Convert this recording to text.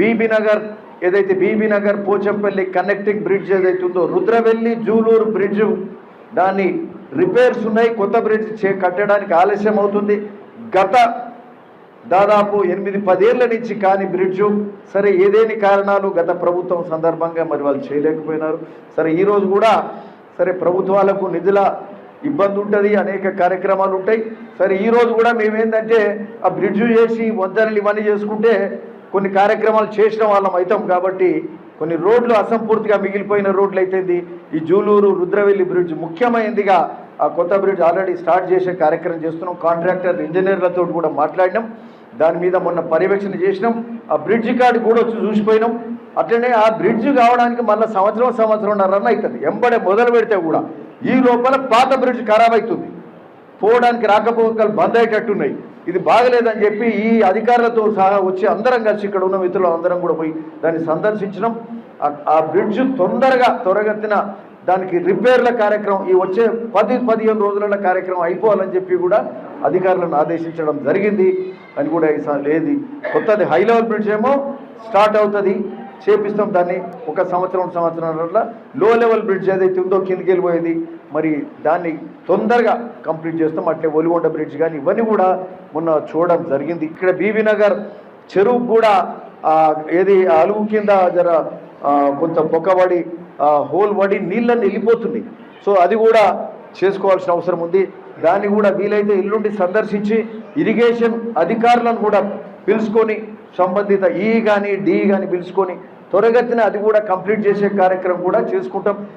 బీబీనగర్ ఏదైతే Bibinagar Pochampally connecting bridge ఏదైతే ఉందో రుద్రవెల్లి జూలూరు బ్రిడ్జ్ దాన్ని రిపేర్స్ ఉన్నాయి. కొత్త బ్రిడ్జ్ చే కట్టడానికి ఆలస్యం అవుతుంది. గత దాదాపు ఎనిమిది పదేళ్ళ నుంచి కాని బ్రిడ్జు. సరే ఏదేని కారణాలు? గత ప్రభుత్వం సందర్భంగా మరి వాళ్ళు చేయలేకపోయినారు. సరే ఈరోజు కూడా సరే ప్రభుత్వాలకు నిధుల ఇబ్బంది ఉంటుంది. అనేక కార్యక్రమాలు ఉంటాయి. సరే ఈరోజు కూడా మేమేంటంటే ఆ బ్రిడ్జు చేసి వంతెనలు ఇవన్నీ చేసుకుంటే కొన్ని కార్యక్రమాలు చేసిన వాళ్ళం అవుతాం కాబట్టి కొన్ని రోడ్లు అసంపూర్తిగా మిగిలిపోయిన రోడ్లు అయితేంది ఈ జూలూరు రుద్రవెల్లి బ్రిడ్జ్ ముఖ్యమైనదిగా ఆ కొత్త బ్రిడ్జ్ ఆల్రెడీ స్టార్ట్ చేసే కార్యక్రమం చేస్తున్నాం. కాంట్రాక్టర్ ఇంజనీర్లతో కూడా మాట్లాడినాం. దాని మీద మొన్న పర్యవేక్షణ చేసినాం. ఆ బ్రిడ్జ్ కార్డు కూడా వచ్చి చూసిపోయినాం. అట్లనే ఆ బ్రిడ్జ్ కావడానికి మళ్ళీ సంవత్సరం సంవత్సరం రన్ అవుతుంది. ఎంబడే మొదలు పెడితే కూడా ఈ లోపల పాత బ్రిడ్జ్ ఖరాబ్ అవుతుంది. పోవడానికి రాకపోకలు బంద్ అయ్యేటట్టున్నాయి. ఇది బాగలేదని చెప్పి ఈ అధికారులతో సహా వచ్చి అందరం కలిసి ఇక్కడ ఉన్న మిత్రులు అందరం కూడా పోయి దాన్ని సందర్శించడం ఆ- బ్రిడ్జ్ తొందరగా త్వరగతిన దానికి రిపేర్ల కార్యక్రమం ఈ వచ్చే పది పదిహేను రోజుల కార్యక్రమం అయిపోవాలని చెప్పి కూడా అధికారులను ఆదేశించడం జరిగింది. అని కూడా ఈ లేదు కొత్తది హై లెవెల్ బ్రిడ్జ్ ఏమో స్టార్ట్ అవుతుంది. చేపిస్తాం. దాన్ని ఒక సంవత్సరం సంవత్సరం లో లెవెల్ బ్రిడ్జ్ ఏదైతే ఉందో కిందకి వెళ్ళిపోయేది మరి దాన్ని తొందరగా కంప్లీట్ చేస్తాం. అట్లే ఒలిగొండ బ్రిడ్జ్ కానీ ఇవన్నీ కూడా మొన్న చూడడం జరిగింది. ఇక్కడ బీబీ నగర్ చెరువు కూడా ఏది అలుగు కింద జర కొంత బొక్కబడి హోల్ పడి నీళ్ళని వెళ్ళిపోతుంది సో అది కూడా చేసుకోవాల్సిన అవసరం ఉంది. దాన్ని కూడా వీలైతే ఇల్లుండి సందర్శించి ఇరిగేషన్ అధికారులను కూడా పిలుచుకొని సంబంధిత ఈ కానీ డి కానీ పిలుచుకొని త్వరగతిన అది కూడా కంప్లీట్ చేసే కార్యక్రమం కూడా చేసుకుంటాం.